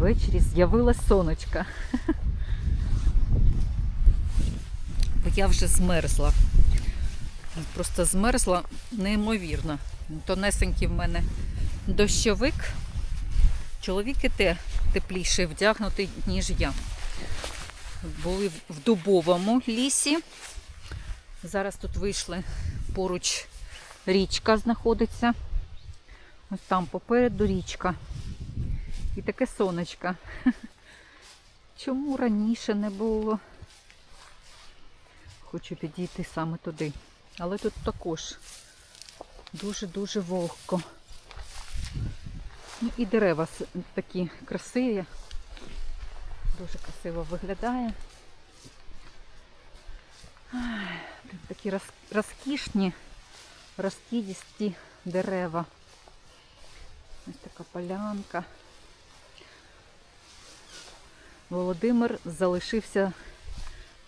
Ввечері з'явилась сонечка. Бо я вже змерзла. Просто змерзла неймовірно. Тонесенький в мене дощовик. Чоловік і те тепліше вдягнутий, ніж я. Були в дубовому лісі. Зараз тут вийшли поруч річка знаходиться. Ось там попереду річка. І таке сонечко. Чому раніше не було? Хочу підійти саме туди. Але тут також дуже-дуже вогко. Ну і дерева такі красиві. Дуже красиво виглядає. Ай, Такі роз- розкішні, розкидісті дерева. Ось така полянка. Володимир залишився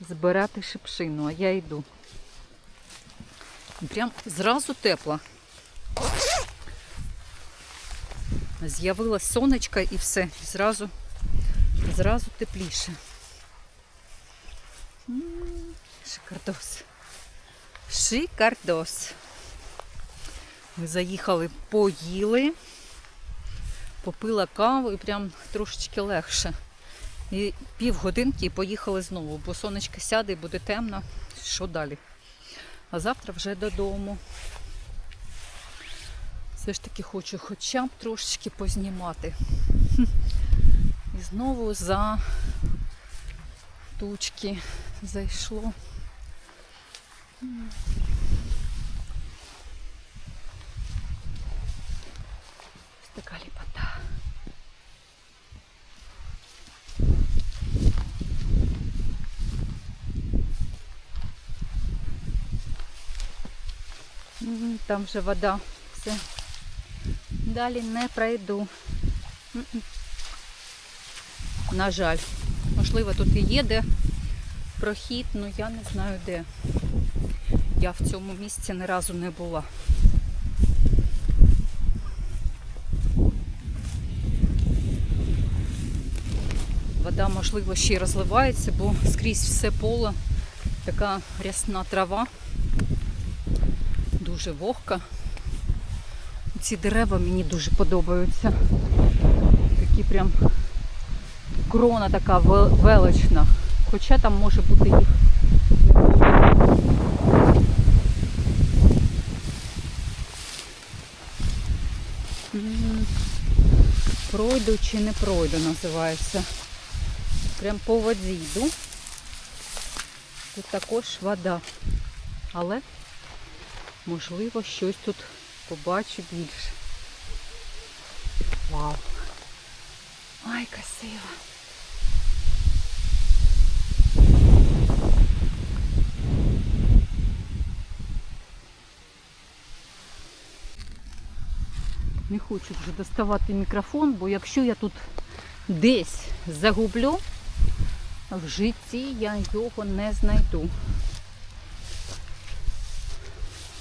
збирати шипшину, а я йду. Прям зразу тепло. З'явилась сонечка і все. Зразу, зразу тепліше. Шикардос. Шикардос. Ми заїхали, поїли, попила каву і прям трошечки легше. І півгодинки і поїхали знову, бо сонечко сяде буде темно. Що далі? А завтра вже додому. Все ж таки хочу хоча б трошечки познімати. І знову за тучки зайшло. Ось така ліпота. М, Там вже вода. Все. Далі не пройду. На жаль. Можливо, тут і є де прохід, але я не знаю де. Я в цьому місці ні разу не була. Вода, можливо, ще й розливається, бо скрізь все поле, така рясна трава, дуже вогка. Ці дерева мені дуже подобаються. Такі прям крона така велична. Хоча там може бути їх Пройду чи не пройду називається. Прям по воді йду. Тут також вода. Але можливо щось тут побачу більше. Вау! Ай, красиво! Не хочу вже доставати мікрофон, бо якщо я тут десь загублю, в житті я його не знайду.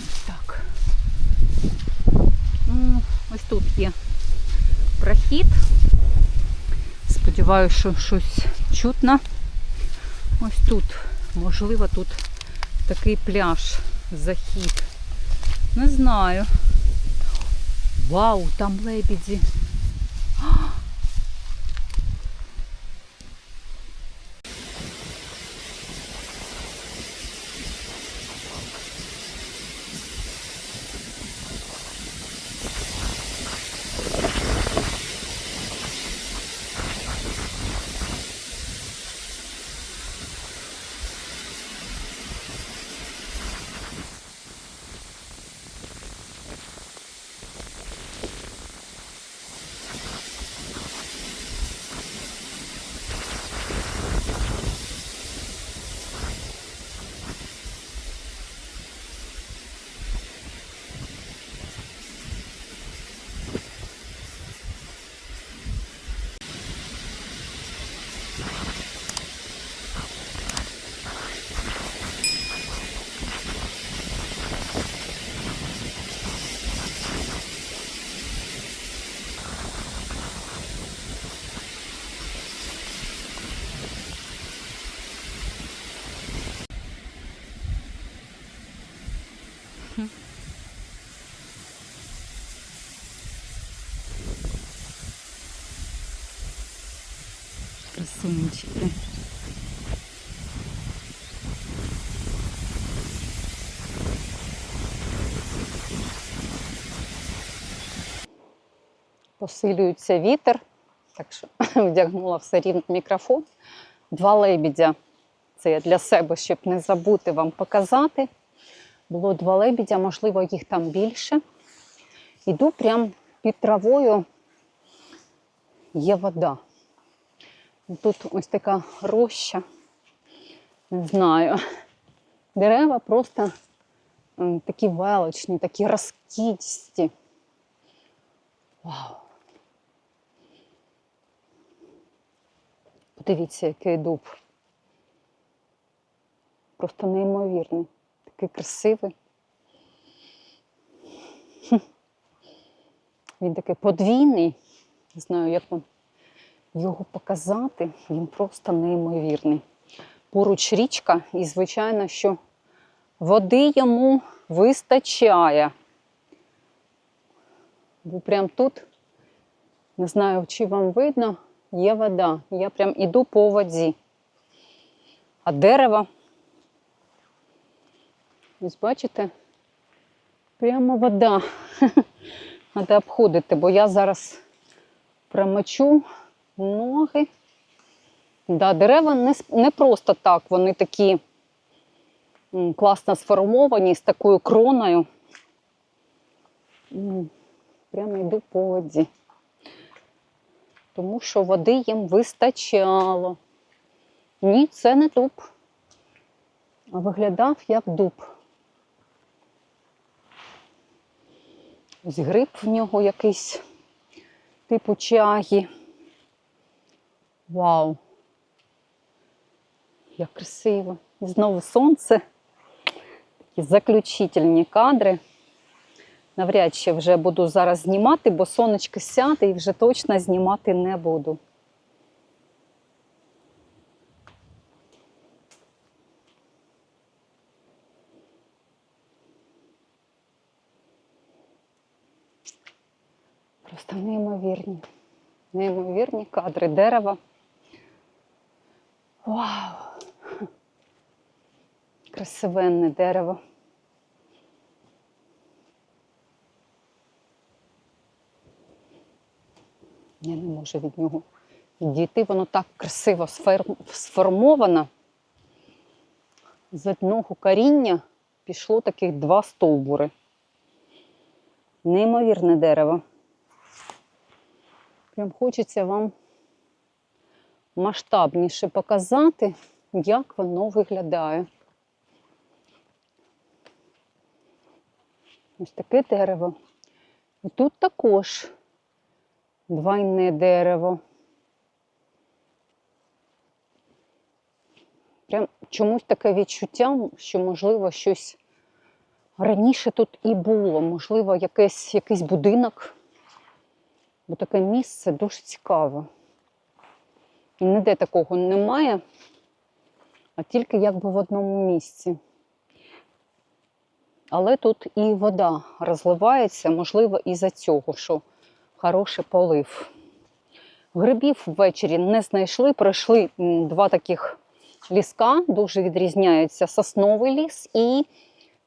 Ось так. Ну, ось тут є прохід. Сподіваюся, що щось чутно. Ось тут, можливо, тут такий пляж, захід. Не знаю. Вау, там лебеді. Красунчики. Посилюється вітер, так що вдягнула все рівно мікрофон. Два лебідя. Це я для себе, щоб не забути вам показати. Було два лебідя, можливо, їх там більше. Іду прямо під травою. Є вода. Тут ось така роща. Не знаю. Дерева просто такі величні, такі розкідісті. Вау. Подивіться, який дуб. Просто неймовірний. Такий красивий. Він такий подвійний. Не знаю, як вам його показати. Він просто неймовірний. Поруч річка, і, звичайно, що води йому вистачає. Бо прям тут, не знаю, чи вам видно, є вода. Я прям іду по воді. А дерево, ось бачите, прямо вода. Треба обходити, бо я зараз промочу ноги. Да, дерева не, не просто так, вони такі класно сформовані з такою кроною. Прямо йду по воді. Тому що води їм вистачало. Ні, це не дуб. А виглядав як дуб. Ось гриб в нього якийсь, типу чагі. Вау! Як красиво. І знову сонце. Такі заключительні кадри. Навряд чи вже буду зараз знімати, бо сонечко сяде і вже точно знімати не буду. Просто неймовірні. Неймовірні кадри дерева. Вау! Красивенне дерево. Я не можу від нього відійти. Воно так красиво сформовано. З одного коріння пішло таких два стовбури. Неймовірне дерево. Прям хочеться вам масштабніше показати, як воно виглядає. Ось таке дерево. І тут також двойне дерево. Прям чомусь таке відчуття, що, можливо, щось раніше тут і було, можливо, якийсь, якийсь будинок, бо таке місце дуже цікаве. І ніде такого немає, а тільки якби в одному місці. Але тут і вода розливається, можливо, із-за цього, що хороший полив. Грибів ввечері не знайшли, пройшли два таких ліска, дуже відрізняються сосновий ліс і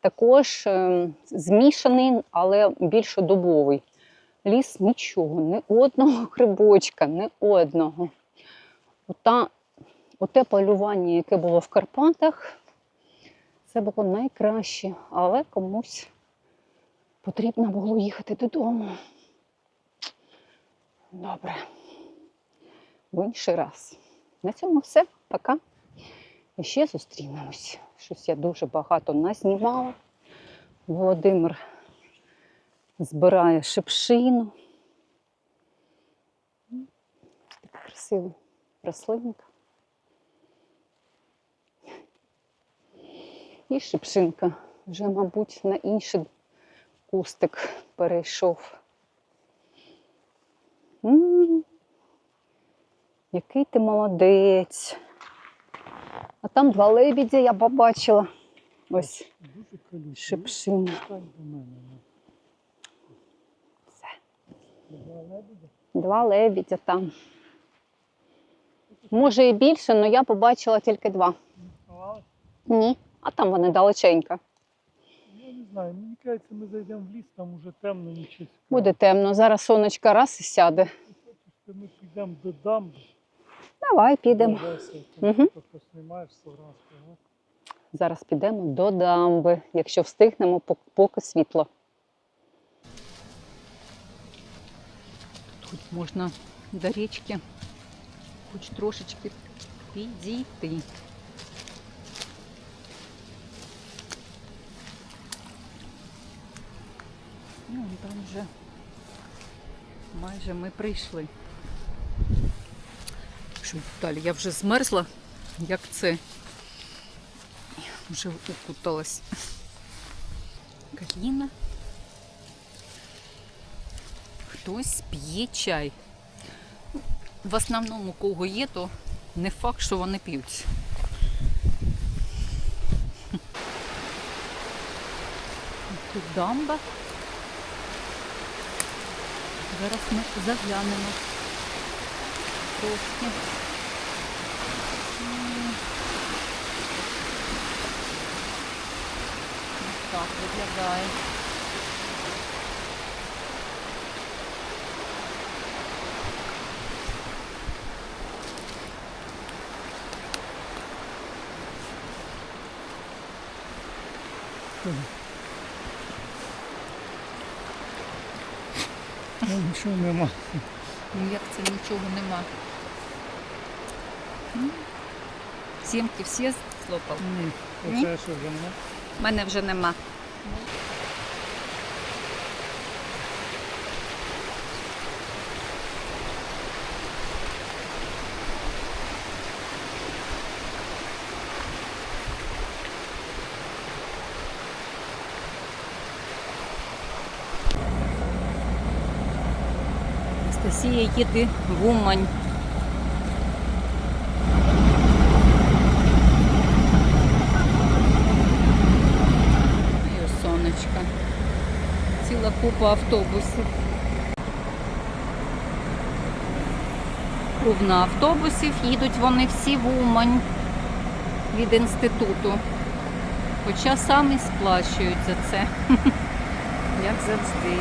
також е, змішаний, але більше дубовий. Ліс нічого, ні одного грибочка, ні одного. Ота, оте полювання, яке було в Карпатах, це було найкраще, але комусь потрібно було їхати додому. Добре. В інший раз. На цьому все. Пока. І ще зустрінемось. Щось я дуже багато назнімала. Володимир збирає шипшину. Така красива рослинка. І шипшинка вже, мабуть, на інший кустик перейшов. М, Який ти молодець. А там два лебідя я побачила. Ось Дуже шипшин. Стань до мене. ну. Все. Два лебедя. Два лебідя там. Може і більше, але я побачила тільки два. Ні. А там вони далеченько. Я не знаю, мені кажеться, ми зайдемо в ліс, там уже темно, нічого. Буде темно. Зараз сонечко раз і сяде. Ми підемо до дамби. Давай підемо. Ага. Зараз підемо до дамби, якщо встигнемо, поки світло. Тут можна до річки хоч трошечки підійти. Ну, там вже майже ми прийшли. Що далі? Я вже змерзла, як це. Вже укуталась. Каліна. Хтось п'є чай. В основному, кого є, то не факт, що вони п'ють. Тут дамба. Зараз ми заглянемо трошки. Так виглядає. Ну, нічого нема. Ну як це нічого нема. Сімки всі злопав. Ні. Ні? Оце що вже нема? У мене вже нема. Анастасія їде в Умань. І ось. Ціла купа автобусів. Повна автобусів, їдуть вони всі в Умань від інституту. Хоча самі сплачують за це. Як завжди.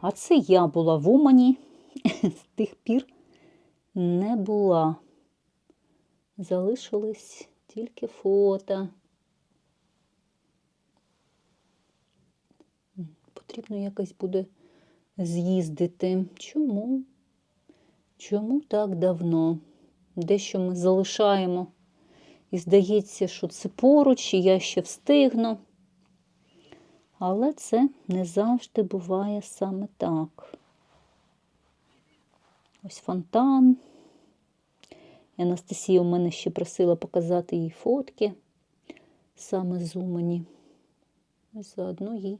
А це я була в Умані. З тих пір не була. Залишились тільки фото. Потрібно якось буде з'їздити. Чому? Чому так давно? Дещо ми залишаємо. І здається, що це поруч, і я ще встигну. Але це не завжди буває саме так. Ось фонтан. Анастасія у мене ще просила показати їй фотки саме з Умані. Ось заодно їй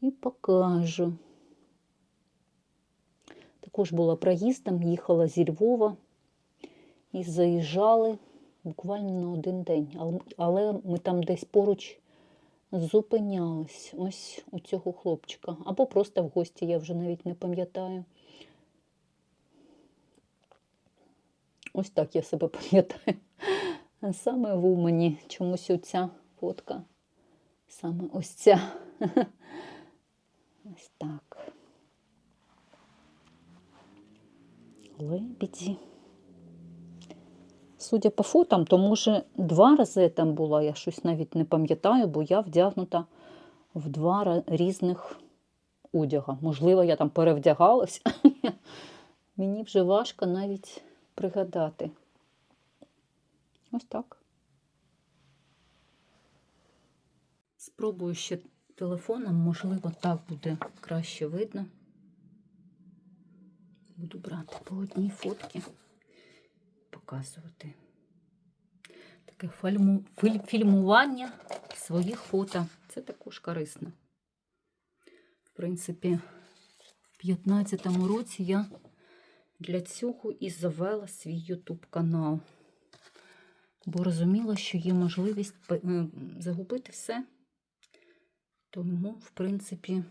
і покажу. Також була проїздом, їхала зі Львова і заїжджали буквально на один день. Але ми там десь поруч зупинялась ось у цього хлопчика. Або просто в гості, я вже навіть не пам'ятаю. Ось так я себе пам'ятаю. Саме в Умані чомусь оця фотка. Саме ось ця. Ось так. Лебіді. Судя по фотам, то може два рази я там була, я щось навіть не пам'ятаю, бо я вдягнута в два різних одяга. Можливо, я там перевдягалась. Мені вже важко навіть пригадати. Ось так. Спробую ще телефоном, можливо, так буде краще видно. Буду брати по одній фотці, показувати. Таке фільму, філь- фільмування своїх фото. Це також корисно. В принципі, в 15-му році я для цього і завела свій YouTube канал. Бо розуміла, що є можливість е, загубити все. Тому, в принципі,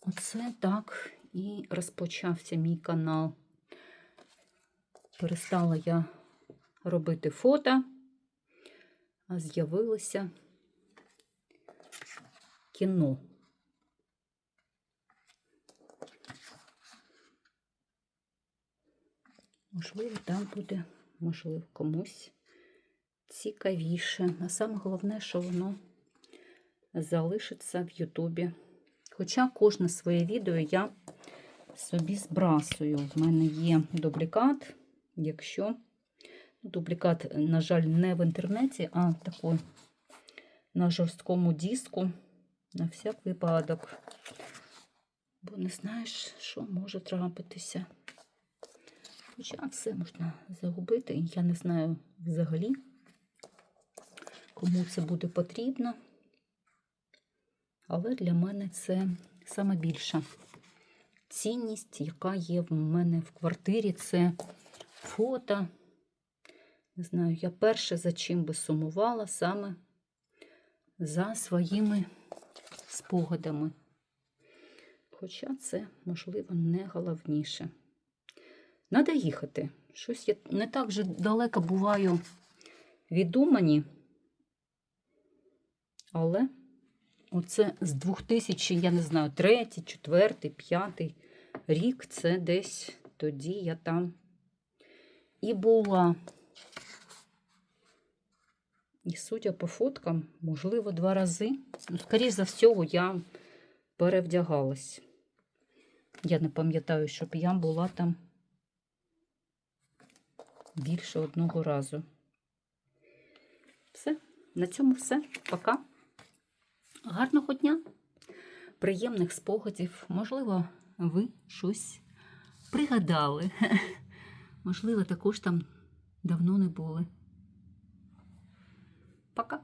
оце так і розпочався мій канал. Перестала я робити фото, а з'явилося кіно. Можливо, там буде, можливо, комусь цікавіше. А саме головне, що воно залишиться в Ютубі. Хоча кожне своє відео я собі збрасую. В мене є дублікат, якщо дублікат, на жаль, не в інтернеті, а такий на жорсткому диску, на всяк випадок. Бо не знаєш, що може трапитися. Хоча все можна загубити, я не знаю взагалі, кому це буде потрібно. Але для мене це саме більша цінність, яка є в мене в квартирі, це фото. Не знаю, я перше за чим би сумувала саме за своїми спогадами. Хоча це, можливо, не головніше. Надо їхати. Щось я не так же далеко буваю від Умані, але оце з 2000, я не знаю, третій, четвертий, п'ятий рік, це десь тоді я там і була. І судя по фоткам, можливо, два рази. Ну, скоріше за всього, я перевдягалась. Я не пам'ятаю, щоб я була там більше одного разу. Все, на цьому все. Пока. Гарного дня, приємних спогадів. Можливо, ви щось пригадали. Можливо, також там давно не були. Пока.